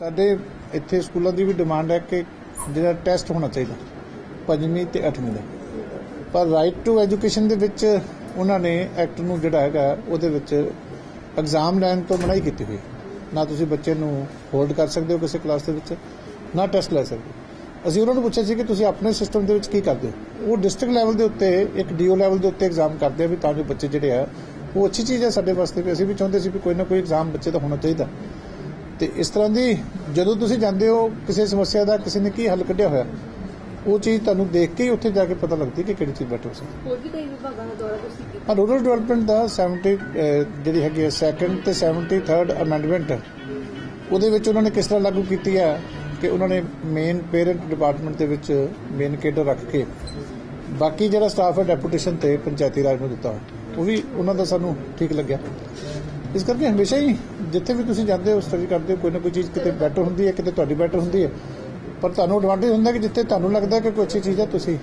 ਸਾਡੇ ਇੱਥੇ ਸਕੂਲਾਂ ਦੀ ਵੀ ਡਿਮਾਂਡ ਹੈ ਕਿ ਜਿਹੜਾ ਟੈਸਟ ਹੋਣਾ ਚਾਹੀਦਾ, ਪੰਜਵੀਂ ਤੇ ਅੱਠਵੀਂ ਦਾ। ਪਰ ਰਾਈਟ ਟੂ ਐਜੂਕੇਸ਼ਨ ਦੇ ਵਿੱਚ ਉਹਨਾਂ ਨੇ ਐਕਟ ਨੂੰ ਜਿਹੜਾ ਹੈਗਾ, ਉਹਦੇ ਵਿੱਚ ਐਗਜ਼ਾਮ ਲੈਣ ਤੋਂ ਮਨਾਹੀ ਕੀਤੀ ਹੋਈ ਨਾ ਤੁਸੀਂ ਬੱਚੇ ਨੂੰ ਹੋਲਡ ਕਰ ਸਕਦੇ ਹੋ ਕਿਸੇ ਕਲਾਸ ਦੇ ਵਿੱਚ, ਨਾ ਟੈਸਟ ਲੈ ਸਕਦੇ। ਹੋ। ਅਸੀਂ ਉਹਨਾਂ ਨੂੰ ਪੁੱਛਿਆ ਸੀ ਕਿ ਤੁਸੀਂ ਆਪਣੇ ਸਿਸਟਮ ਦੇ ਵਿੱਚ ਕੀ ਕਰਦੇ ਹੋ? ਉਹ ਡਿਸਟ੍ਰਿਕਟ ਲੈਵਲ ਦੇ ਉੱਤੇ, ਇੱਕ ਡੀਓ ਲੈਵਲ ਦੇ ਉੱਤੇ ਐਗਜ਼ਾਮ ਕਰਦੇ ਆ ਵੀ ਤਾਂ ਜੋ ਬੱਚੇ ਜਿਹੜੇ ਆ, ਉਹ ਅੱਛੀ ਚੀਜ਼ ਹੈ ਸਾਡੇ ਵਾਸਤੇ ਵੀ। ਅਸੀਂ ਵੀ ਚਾਹੁੰਦੇ ਸੀ ਵੀ ਕੋਈ ਨਾ ਕੋਈ ਐਗਜ਼ਾਮ ਬੱਚੇ ਦਾ ਹੋਣਾ ਚਾਹੀਦਾ। ਤੇ ਇਸ ਤਰ੍ਹਾਂ ਦੀ ਜਦੋਂ ਤੁਸੀਂ ਜਾਂਦੇ ਹੋ ਕਿਸੇ ਸਮੱਸਿਆ ਦਾ ਕਿਸੇ ਨੇ ਕੀ ਹੱਲ ਕੱਢਿਆ ਹੋਇਆ ਉਹ ਚੀਜ਼ ਤੁਹਾਨੂੰ ਦੇਖ ਕੇ ਹੀ ਉੱਥੇ ਜਾ ਕੇ ਪਤਾ ਲੱਗਦੀ ਕਿ ਕਿਹੜੀ ਚੀਜ਼ ਬੈਟਰ ਹੋ ਸਕਦੀ ਹੋਰ ਵੀ ਕਈ ਵਿਭਾਗਾਂ ਦਾ ਦੌਰਾ ਤੁਸੀਂ ਕੀਤਾ? ਆ ਰੂਰਲ ਡਿਵੈਲਪਮੈਂਟ ਦਾ 70 ਅਹ, ਜਿਹੜੀ ਹੈਗੀ ਹੈ ਸੈਕੰਡ ਤੇ 73rd ਅਮੈਂਡਮੈਂਟ ਉਹਦੇ ਵਿੱਚ ਉਹਨਾਂ ਨੇ ਕਿਸ ਤਰ੍ਹਾਂ ਲਾਗੂ ਕੀਤੀ ਹੈ ਕਿ ਉਹਨਾਂ ਨੇ ਮੇਨ ਪੇਰੈਂਟ ਡਿਪਾਰਟਮੈਂਟ ਦੇ ਵਿੱਚ ਮੇਨ ਕੇਡਰ ਰੱਖ ਕੇ ਬਾਕੀ ਜਿਹੜਾ ਸਟਾਫ ਹੈ ਡੈਪੂਟੇਸ਼ਨ ਤੇ ਪੰਚਾਇਤੀ ਰਾਜ ਨੂੰ ਦਿੱਤਾ ਉਹ ਵੀ ਉਹਨਾਂ ਦਾ ਸਾਨੂੰ ਠੀਕ ਲੱਗਿਆ। ਇਸ ਕਰਕੇ ਹਮੇਸ਼ਾ ਹੀ ਜਿੱਥੇ ਵੀ ਤੁਸੀਂ ਜਾਂਦੇ ਹੋ ਸਟੱਡੀ ਕਰਦੇ ਹੋ, ਕੋਈ ਨਾ ਕੋਈ ਚੀਜ਼ ਕਿਤੇ ਬੈਟਰ ਹੁੰਦੀ ਹੈ, ਕਿਤੇ ਤੁਹਾਡੀ ਬੈਟਰ ਹੁੰਦੀ ਹੈ। ਪਰ ਤੁਹਾਨੂੰ ਐਡਵਾਂਟੇਜ ਹੁੰਦਾ ਕਿ ਜਿੱਥੇ ਤੁਹਾਨੂੰ ਲੱਗਦਾ ਕਿ ਕੋਈ ਅੱਛੀ ਚੀਜ਼ ਹੈ, ਤੁਸੀਂ